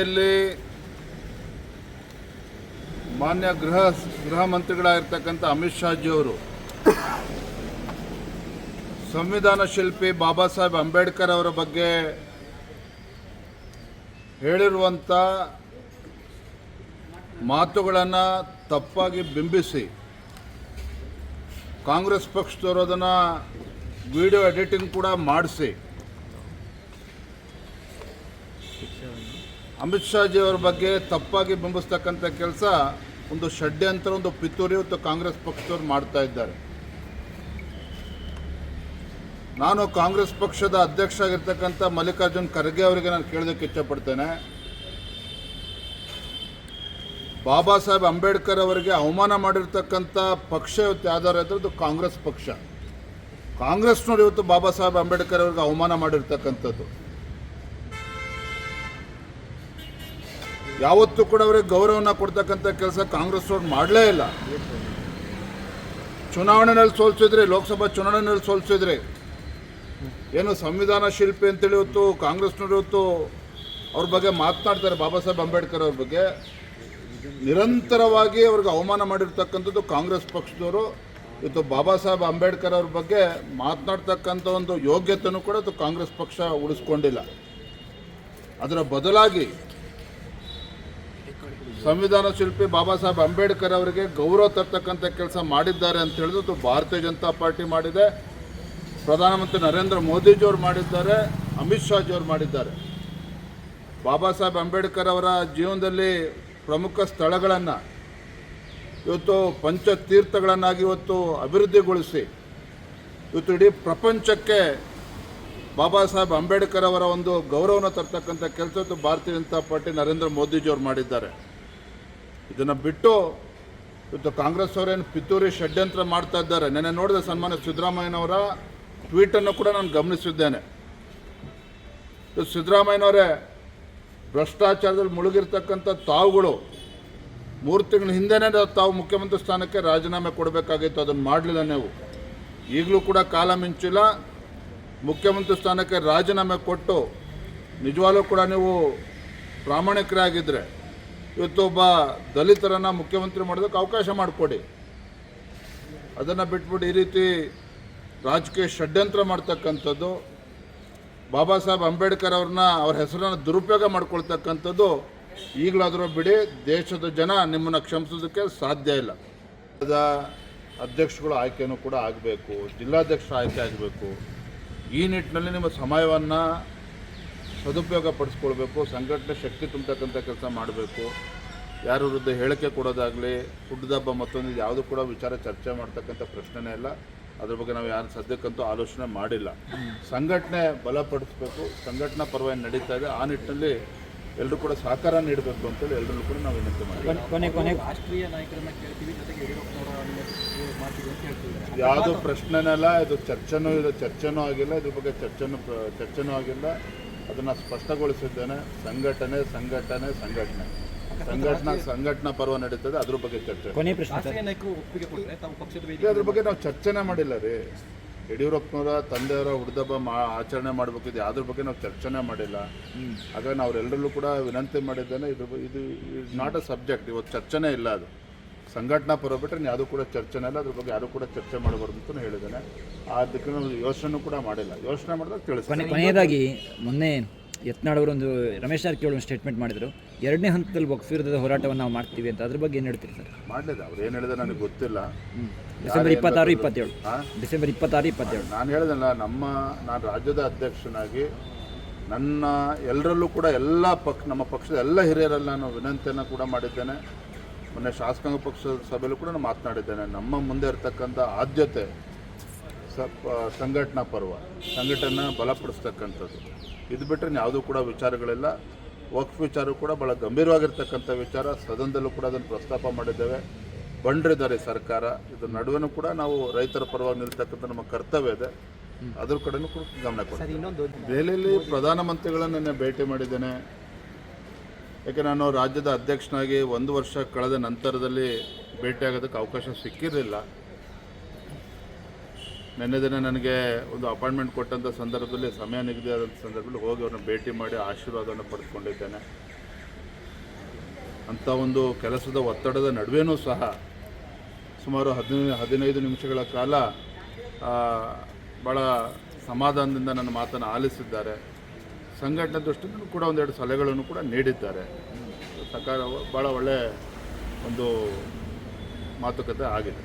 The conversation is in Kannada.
ದೆಹಲಿಯಲ್ಲಿ ಮಾನ್ಯ ಗೃಹ ಗೃಹ ಮಂತ್ರಿಗಳಾಗಿರ್ತಕ್ಕಂಥ ಅಮಿತ್ ಶಾಜಿಯವರು, ಸಂವಿಧಾನ ಶಿಲ್ಪಿ ಬಾಬಾ ಸಾಹೇಬ್ ಅಂಬೇಡ್ಕರ್ ಅವರ ಬಗ್ಗೆ ಹೇಳಿರುವಂಥ ಮಾತುಗಳನ್ನು ತಪ್ಪಾಗಿ ಬಿಂಬಿಸಿ ಕಾಂಗ್ರೆಸ್ ಪಕ್ಷದವರು ಅದನ್ನು ವಿಡಿಯೋ ಎಡಿಟಿಂಗ್ ಕೂಡ ಮಾಡಿಸಿ. ಅಮಿತ್ ಶಾಜಿ ಅವರ ಬಗ್ಗೆ ತಪ್ಪಾಗಿ ಬಿಂಬಿಸ್ತಕ್ಕಂಥ ಕೆಲಸ ಒಂದು ಷಡ್ಯಂತರ ಒಂದು ಪಿತೂರಿ ಮತ್ತು ಕಾಂಗ್ರೆಸ್ ಪಕ್ಷದವ್ರು ಮಾಡ್ತಾ ಇದ್ದಾರೆ. ನಾನು ಕಾಂಗ್ರೆಸ್ ಪಕ್ಷದ ಅಧ್ಯಕ್ಷ ಆಗಿರ್ತಕ್ಕಂಥ ಮಲ್ಲಿಕಾರ್ಜುನ್ ಖರ್ಗೆ ಅವರಿಗೆ ನಾನು ಕೇಳೋದಕ್ಕೆ ಇಚ್ಛಪಡ್ತೇನೆ ಬಾಬಾ ಸಾಹೇಬ್ ಅಂಬೇಡ್ಕರ್ ಅವರಿಗೆ ಅವಮಾನ ಮಾಡಿರ್ತಕ್ಕಂಥ ಪಕ್ಷ ಇವತ್ತು ಯಾವ್ದಾರು ಇದ್ರೆ ಅದು ಕಾಂಗ್ರೆಸ್ ಪಕ್ಷ. ಕಾಂಗ್ರೆಸ್ನವ್ರು ಇವತ್ತು ಬಾಬಾ ಸಾಹೇಬ್ ಅಂಬೇಡ್ಕರ್ ಅವರಿಗೆ ಅವಮಾನ ಮಾಡಿರ್ತಕ್ಕಂಥದ್ದು. ಯಾವತ್ತೂ ಕೂಡ ಅವರಿಗೆ ಗೌರವನ ಕೊಡ್ತಕ್ಕಂಥ ಕೆಲಸ ಕಾಂಗ್ರೆಸ್ ಅವ್ರು ಮಾಡಲೇ ಇಲ್ಲ. ಚುನಾವಣೆಯಲ್ಲಿ ಸೋಲ್ಸಿದ್ರಿ, ಲೋಕಸಭಾ ಚುನಾವಣೆಯಲ್ಲಿ ಸೋಲ್ಸಿದ್ರಿ, ಏನು ಸಂವಿಧಾನ ಶಿಲ್ಪಿ ಅಂತೇಳಿ ಇವತ್ತು ಕಾಂಗ್ರೆಸ್ನವ್ರು ಇವತ್ತು ಅವ್ರ ಬಗ್ಗೆ ಮಾತನಾಡ್ತಾರೆ ಬಾಬಾ ಸಾಹೇಬ್ ಅಂಬೇಡ್ಕರ್ ಅವ್ರ ಬಗ್ಗೆ. ನಿರಂತರವಾಗಿ ಅವ್ರಿಗೆ ಅವಮಾನ ಮಾಡಿರ್ತಕ್ಕಂಥದ್ದು ಕಾಂಗ್ರೆಸ್ ಪಕ್ಷದವರು. ಇವತ್ತು ಬಾಬಾ ಸಾಹೇಬ್ ಅಂಬೇಡ್ಕರ್ ಅವ್ರ ಬಗ್ಗೆ ಮಾತನಾಡ್ತಕ್ಕಂಥ ಒಂದು ಯೋಗ್ಯತೆಯೂ ಕೂಡ ಕಾಂಗ್ರೆಸ್ ಪಕ್ಷ ಉಳಿಸ್ಕೊಂಡಿಲ್ಲ. ಅದರ ಬದಲಾಗಿ ಸಂವಿಧಾನ ಶಿಲ್ಪಿ ಬಾಬಾ ಸಾಹೇಬ್ ಅಂಬೇಡ್ಕರ್ ಅವರಿಗೆ ಗೌರವ ತರ್ತಕ್ಕಂಥ ಕೆಲಸ ಮಾಡಿದ್ದಾರೆ ಅಂತ ಹೇಳಿದ್ರು. ಭಾರತೀಯ ಜನತಾ ಪಾರ್ಟಿ ಮಾಡಿದೆ. ಪ್ರಧಾನಮಂತ್ರಿ ನರೇಂದ್ರ ಮೋದಿಜಿಯವರು ಮಾಡಿದ್ದಾರೆ. ಅಮಿತ್ ಶಾಜಿಯವರು ಮಾಡಿದ್ದಾರೆ. ಬಾಬಾ ಸಾಹೇಬ್ ಅಂಬೇಡ್ಕರ್ ಅವರ ಜೀವನದಲ್ಲಿ ಪ್ರಮುಖ ಸ್ಥಳಗಳನ್ನು ಇವತ್ತು ಪಂಚತೀರ್ಥಗಳನ್ನಾಗಿ ಇವತ್ತು ಅಭಿವೃದ್ಧಿಗೊಳಿಸಿ ಇವತ್ತು ಇಡೀ ಪ್ರಪಂಚಕ್ಕೆ ಬಾಬಾ ಸಾಹೇಬ್ ಅಂಬೇಡ್ಕರ್ ಅವರ ಒಂದು ಗೌರವನ ತರ್ತಕ್ಕಂಥ ಕೆಲಸ ಭಾರತೀಯ ಜನತಾ ಪಾರ್ಟಿ ನರೇಂದ್ರ ಮೋದಿಜಿಯವರು ಮಾಡಿದ್ದಾರೆ. ಇದನ್ನು ಬಿಟ್ಟು ಇವತ್ತು ಕಾಂಗ್ರೆಸ್ ಅವರೇನು ಪಿತೂರಿ ಷಡ್ಯಂತ್ರ ಮಾಡ್ತಾ ಇದ್ದಾರೆ. ನೆನೆ ನೋಡಿದೆ ಸನ್ಮಾನ್ಯ ಸಿದ್ದರಾಮಯ್ಯನವರ ಟ್ವೀಟನ್ನು ಕೂಡ ನಾನು ಗಮನಿಸಿದ್ದೇನೆ. ಸಿದ್ದರಾಮಯ್ಯನವರೇ ಭ್ರಷ್ಟಾಚಾರದಲ್ಲಿ ಮುಳುಗಿರ್ತಕ್ಕಂಥ ತಾವುಗಳು. ಮೂರು ತಿಂಗಳ ಹಿಂದೆನೇ ತಾವು ಮುಖ್ಯಮಂತ್ರಿ ಸ್ಥಾನಕ್ಕೆ ರಾಜೀನಾಮೆ ಕೊಡಬೇಕಾಗಿತ್ತು. ಅದನ್ನು ಮಾಡಲಿಲ್ಲ ನೀವು. ಈಗಲೂ ಕೂಡ ಕಾಲ ಮಿಂಚಿಲ್ಲ. ಮುಖ್ಯಮಂತ್ರಿ ಸ್ಥಾನಕ್ಕೆ ರಾಜೀನಾಮೆ ಕೊಟ್ಟು ನಿಜವಾಗ್ಲೂ ಕೂಡ ನೀವು ಪ್ರಾಮಾಣಿಕರಾಗಿದ್ದರೆ ಇವತ್ತು ದಲಿತರನ್ನ ಮುಖ್ಯಮಂತ್ರಿ ಮಾಡೋದಕ್ಕೆ ಅವಕಾಶ ಮಾಡಿಕೊಡಿ. ಅದನ್ನು ಬಿಟ್ಬಿಟ್ಟು ಈ ರೀತಿ ರಾಜಕೀಯ ಷಡ್ಯಂತ್ರ ಮಾಡ್ತಕ್ಕಂಥದ್ದು, ಬಾಬಾ ಸಾಹೇಬ್ ಅಂಬೇಡ್ಕರ್ ಅವ್ರನ್ನ ಅವ್ರ ಹೆಸರನ್ನು ದುರುಪಯೋಗ ಮಾಡ್ಕೊಳ್ತಕ್ಕಂಥದ್ದು ಈಗಲಾದರೂ ಬಿಡಿ, ದೇಶದ ಜನ ನಿಮ್ಮನ್ನು ಕ್ಷಮಿಸೋದಕ್ಕೆ ಸಾಧ್ಯ ಇಲ್ಲ. ಅಧ್ಯಕ್ಷಗಳು ಆಯ್ಕೆನೂ ಕೂಡ ಆಗಬೇಕು, ಜಿಲ್ಲಾಧ್ಯಕ್ಷರ ಆಯ್ಕೆ ಆಗಬೇಕು. ಈ ನಿಟ್ಟಿನಲ್ಲಿ ನಿಮ್ಮ ಸಮಯವನ್ನು ಸದುಪಯೋಗ ಪಡಿಸ್ಕೊಳ್ಬೇಕು ಸಂಘಟನೆ ಶಕ್ತಿ ತುಂಬತಕ್ಕಂಥ ಕೆಲಸ ಮಾಡಬೇಕು. ಯಾರ ವಿರುದ್ಧ ಹೇಳಿಕೆ ಕೊಡೋದಾಗಲಿ ಹುಟ್ಟಿದಬ್ಬ ಮತ್ತೊಂದು ಯಾವುದು ಕೂಡ ವಿಚಾರ ಚರ್ಚೆ ಮಾಡ್ತಕ್ಕಂಥ ಪ್ರಶ್ನೆನೇ ಇಲ್ಲ. ಅದ್ರ ಬಗ್ಗೆ ನಾವು ಯಾರು ಸದ್ಯಕ್ಕಂತೂ ಆಲೋಚನೆ ಮಾಡಿಲ್ಲ. ಸಂಘಟನೆ ಬಲಪಡಿಸಬೇಕು ಸಂಘಟನಾ ಪರವಾಗಿ ನಡೀತಾ ಇದೆ. ಆ ನಿಟ್ಟಿನಲ್ಲಿ ಎಲ್ಲರೂ ಕೂಡ ಸಹಕಾರ ನೀಡಬೇಕು ಅಂತೇಳಿ ಎಲ್ಲರೂ ಕೂಡ ನಾವು ವಿನಂತಿ ಕೊನೆ ರಾಷ್ಟ್ರೀಯ ನಾಯಕರನ್ನ ಕೇಳ್ತೀವಿ ಜೊತೆಗೆ ಯಡಿಯೂರಪ್ಪನವರ ಮಾಡ್ತೀವಿ ಅಂತ ಹೇಳ್ತಿದ್ದಾರೆ. ಯಾವುದು ಪ್ರಶ್ನೆನಲ್ಲ ಇದು ಚರ್ಚೆನೂ ಇದು ಚರ್ಚೆನೂ ಆಗಿಲ್ಲ. ಇದ್ರ ಬಗ್ಗೆ ಚರ್ಚೆನೂ ಚರ್ಚೆನೂ ಆಗಿಲ್ಲ. ಅದನ್ನು ಸ್ಪಷ್ಟಗೊಳಿಸಿದ್ದೇನೆ. ಸಂಘಟನೆ ಸಂಘಟನೆ ಸಂಘಟನೆ. ಸಂಘಟನಾ ಸಂಘಟನಾ ಪರ್ವ ನಡೀತದೆ ಅದ್ರ ಬಗ್ಗೆ ಚರ್ಚೆ. ಅದ್ರ ಬಗ್ಗೆ ನಾವು ಚರ್ಚೆನೇ ಮಾಡಿಲ್ಲ ರೀ. ಯಡಿಯೂರಪ್ಪನವರ ತಂದೆಯವರ ಹುಡ್ದಬ್ಬ ಮಾ ಆಚರಣೆ ಮಾಡಬೇಕಿದೆ. ಅದ್ರ ಬಗ್ಗೆ ನಾವು ಚರ್ಚೆನೇ ಮಾಡಿಲ್ಲ. ಹಾಗಾಗಿ ನಾವು ಅವರೆಲ್ಲರಲ್ಲೂ ಕೂಡ ವಿನಂತಿ ಮಾಡಿದ್ದೇನೆ ಇದ್ರ ಇದು ಇಸ್ ನಾಟ್ ಅ ಸಬ್ಜೆಕ್ಟ್ ಇವತ್ತು ಚರ್ಚೆನೇ ಇಲ್ಲ ಅದು. ಸಂಘಟನಾ ಪರ ಬಿಟ್ಟರೆ ಯಾವುದೂ ಕೂಡ ಚರ್ಚೆನೇ ಇಲ್ಲ ಅದ್ರ ಬಗ್ಗೆ ಯಾರು ಕೂಡ ಚರ್ಚೆ ಮಾಡಬಾರ್ದು ಅಂತ ಹೇಳಿದ್ದಾನೆ ಅದಕ್ಕೆ ನಾವು ಯೋಚನೆ ಕೂಡ ಮಾಡಿಲ್ಲ. ಯೋಚನೆ ಮಾಡಿದಾಗ ತಿಳಿಸ್ತೀನಿ ಕೊನೆಯದಾಗಿ ಮೊನ್ನೆ ಯತ್ನಾಳ್ ಅವರು ಒಂದು ರಮೇಶ್ ಜಾರಕಿಹೊಳಿ ಒಂದು ಸ್ಟೇಟ್ಮೆಂಟ್ ಮಾಡಿದರು. ಎರಡನೇ ಹಂತದಲ್ಲಿ ವಕ್ಫ್ ವಿರುದ್ಧದ ಹೋರಾಟವನ್ನು ನಾವು ಮಾಡ್ತೀವಿ ಅಂತ. ಅದ್ರ ಬಗ್ಗೆ ಏನು ಹೇಳ್ತೀರಿ ಸರ್? ಮಾಡಲಿಲ್ಲ. ಅವ್ರು ಏನು ಹೇಳಿದೆ ನನಗೆ ಗೊತ್ತಿಲ್ಲ. ಡಿಸೆಂಬರ್ ಇಪ್ಪತ್ತಾರು ಇಪ್ಪತ್ತೇಳು? ಡಿಸೆಂಬರ್ ಇಪ್ಪತ್ತಾರು ಇಪ್ಪತ್ತೇಳು. ನಾನು ಹೇಳಿದಲ್ಲ ನಮ್ಮ ನಾನು ರಾಜ್ಯದ ಅಧ್ಯಕ್ಷನಾಗಿ ನನ್ನ ಎಲ್ಲರಲ್ಲೂ ಕೂಡ ಎಲ್ಲ ಪಕ್ಷ ನಮ್ಮ ಪಕ್ಷದ ಎಲ್ಲ ಹಿರಿಯರೆಲ್ಲ ನಾನು ವಿನಂತಿಯನ್ನು ಕೂಡ ಮಾಡಿದ್ದೇನೆ. ಮೊನ್ನೆ ಶಾಸಕಾಂಗ ಪಕ್ಷದ ಸಭೆಯಲ್ಲೂ ಕೂಡ ನಾನು ಮಾತನಾಡಿದ್ದೇನೆ. ನಮ್ಮ ಮುಂದೆ ಇರತಕ್ಕಂಥ ಆದ್ಯತೆ ಸಂಘಟನಾ ಪರ್ವ ಸಂಘಟನೆ ಬಲಪಡಿಸ್ತಕ್ಕಂಥದ್ದು. ಇದು ಬಿಟ್ಟರೆ ಯಾವುದೂ ಕೂಡ ವಿಚಾರಗಳಿಲ್ಲ. ವಕ್ಫ್ ವಿಚಾರ ಕೂಡ ಭಾಳ ಗಂಭೀರವಾಗಿರ್ತಕ್ಕಂಥ ವಿಚಾರ. ಸದನದಲ್ಲೂ ಕೂಡ ಅದನ್ನು ಪ್ರಸ್ತಾಪ ಮಾಡಿದ್ದೇವೆ. ಬಂಡ್ರಿದ್ದಾರೆ ಸರ್ಕಾರ ಇದ್ರ ನಡುವೆ ಕೂಡ ನಾವು ರೈತರ ಪರವಾಗಿ ನಿಲ್ತಕ್ಕಂಥ ನಮ್ಮ ಕರ್ತವ್ಯ ಇದೆ. ಅದ್ರ ಕಡೆನೂ ಕೂಡ ಗಮನ ಕೊಡ್ತೀವಿ. ಇನ್ನೊಂದು ದೆಹಲಿಯಲ್ಲಿ ಪ್ರಧಾನಮಂತ್ರಿಗಳನ್ನು ಭೇಟಿ ಮಾಡಿದ್ದೇನೆ. ಯಾಕೆ ನಾನು ರಾಜ್ಯದ ಅಧ್ಯಕ್ಷನಾಗಿ ಒಂದು ವರ್ಷ ಕಳೆದ ನಂತರದಲ್ಲಿ ಭೇಟಿಯಾಗೋದಕ್ಕೆ ಅವಕಾಶ ಸಿಕ್ಕಿರಲಿಲ್ಲ. ನಿನ್ನೆ ದಿನ ನನಗೆ ಒಂದು ಅಪಾಯಿಂಟ್ಮೆಂಟ್ ಕೊಟ್ಟಂಥ ಸಂದರ್ಭದಲ್ಲಿ, ಸಮಯ ನಿಗದಿಯಾದಂಥ ಸಂದರ್ಭದಲ್ಲಿ ಹೋಗಿ ಅವ್ರನ್ನ ಭೇಟಿ ಮಾಡಿ ಆಶೀರ್ವಾದವನ್ನು ಪಡೆದುಕೊಂಡಿದ್ದೇನೆ. ಅಂಥ ಒಂದು ಕೆಲಸದ ಒತ್ತಡದ ನಡುವೆನೂ ಸಹ ಸುಮಾರು ಹದಿನೈದು ಹದಿನೈದು ನಿಮಿಷಗಳ ಕಾಲ ಭಾಳ ಸಮಾಧಾನದಿಂದ ನನ್ನ ಮಾತನ್ನು ಆಲಿಸಿದ್ದಾರೆ. ಸಂಘಟನೆ ದೃಷ್ಟಿಯಿಂದ ಕೂಡ ಒಂದೆರಡು ಸಲಹೆಗಳನ್ನು ಕೂಡ ನೀಡಿದ್ದಾರೆ. ಸರ್ಕಾರ ಭಾಳ ಒಳ್ಳೆಯ ಒಂದು ಮಾತುಕತೆ ಆಗಿದೆ.